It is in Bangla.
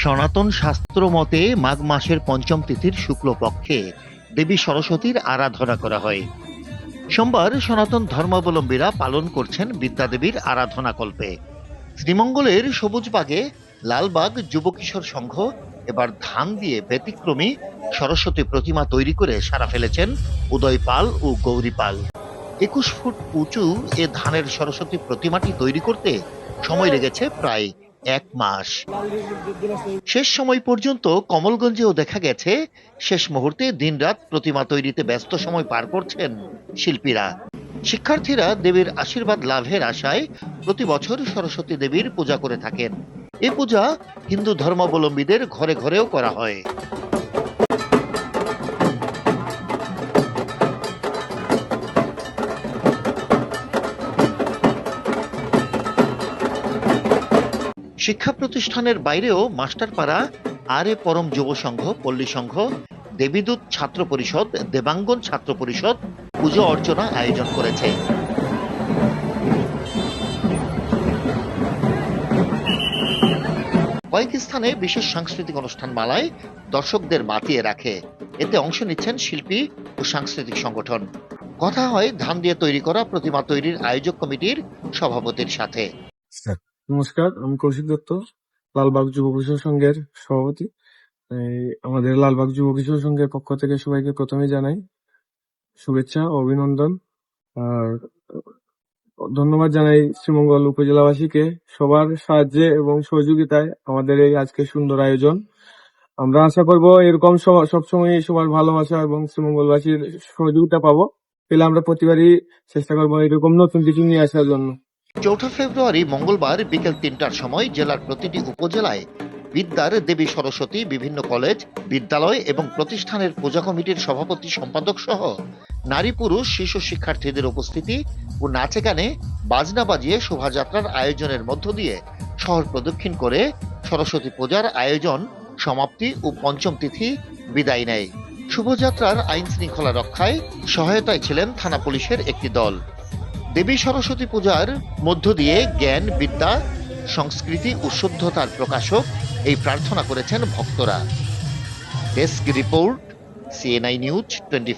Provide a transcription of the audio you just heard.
সনাতন শাস্ত্র মতে মাঘ মাসের পঞ্চম তিথির শুক্লপক্ষে দেবী সরস্বতীর আরাধনা করা হয়। সোমবার সনাতন ধর্মাবলম্বীরা পালন করছেন বিদ্যাদেবীর আরাধনা কল্পে। শ্রীমঙ্গলের সবুজবাগে লালবাগ যুব কিশোর সংঘ এবার ধান দিয়ে ব্যতিক্রমী সরস্বতী প্রতিমা তৈরি করে সারা ফেলেছেন উদয় পাল ও গৌরী পাল একুশ ফুট উঁচু এ ধানের সরস্বতী প্রতিমাটি তৈরি করতে সময় লেগেছে প্রায় এক মাস। শেষ সময় পর্যন্ত কমলগঞ্জেও দেখা গেছে, শেষ মুহূর্তে দিনরাত প্রতিমা তৈরিতে ব্যস্ত সময় পার করছেন শিল্পীরা। শিক্ষার্থীরা দেবীর আশীর্বাদ লাভের আশায় প্রতি বছর সরস্বতী দেবীর পূজা করে থাকেন। এ পূজা হিন্দু ধর্মাবলম্বীদের ঘরে ঘরেও করা হয়। শিক্ষা প্রতিষ্ঠানের বাইরেও মাস্টারপাড়া, আর এ পরম যুব সংঘ, পল্লী সংঘ, দেবীদূত ছাত্র পরিষদ, দেবাঙ্গন ছাত্র পরিষদ পুজো অর্চনা আয়োজন করেছে। কয়েক স্থানে বিশেষ সাংস্কৃতিক অনুষ্ঠান মালায় দর্শকদের মাতিয়ে রাখে। এতে অংশ নিচ্ছেন শিল্পী ও সাংস্কৃতিক সংগঠন। কথা হয় ধান দিয়ে তৈরি করা প্রতিমা তৈরির আয়োজক কমিটির সভাপতির সাথে। নমস্কার, আমি কৌশিক দত্ত, লালবাগ যুব কিশোর সংঘের সভাপতি। আমাদের লালবাগ যুব কিশোর সংঘের পক্ষ থেকে সবাইকে প্রথমে জানাই শুভেচ্ছা অভিনন্দন। আর, ধন্যবাদ জানাই শ্রীমঙ্গল উপজেলাবাসীকে সবার সাহায্যে এবং সহযোগিতায় আমাদের এই আজকে সুন্দর আয়োজন। আমরা আশা করব এরকম সবসময় সবার ভালোবাসা এবং শ্রীমঙ্গলবাসীর সহযোগিতা পাবো। পেলে আমরা প্রতিবারই চেষ্টা করব এরকম নতুন কিছু নিয়ে আসার জন্য। চৌঠা ফেব্রুয়ারি মঙ্গলবার বিকেল তিনটার সময় জেলার প্রতিটি উপজেলায় বিদ্যার দেবী সরস্বতী, বিভিন্ন কলেজ, বিদ্যালয় এবং প্রতিষ্ঠানের পূজা কমিটির সভাপতি সম্পাদক সহ নারী পুরুষ, শিশু শিক্ষার্থীদের উপস্থিতি ও নাচে গানে বাজনা বাজিয়ে শোভাযাত্রার আয়োজনের মধ্য দিয়ে শহর প্রদক্ষিণ করে সরস্বতী পূজার আয়োজন, সমাপ্তি ও পঞ্চম তিথি বিদায় নেয়। শুভযাত্রার আইন শৃঙ্খলা রক্ষায় সহায়তায় ছিলেন থানা পুলিশের একটি দল। দেবী সরস্বতী পূজার মধ্য দিয়ে জ্ঞান, বিদ্যা, সংস্কৃতি ও শুদ্ধতার প্রকাশক এই প্রার্থনা করেছেন ভক্তরা। Desk report CNI news twenty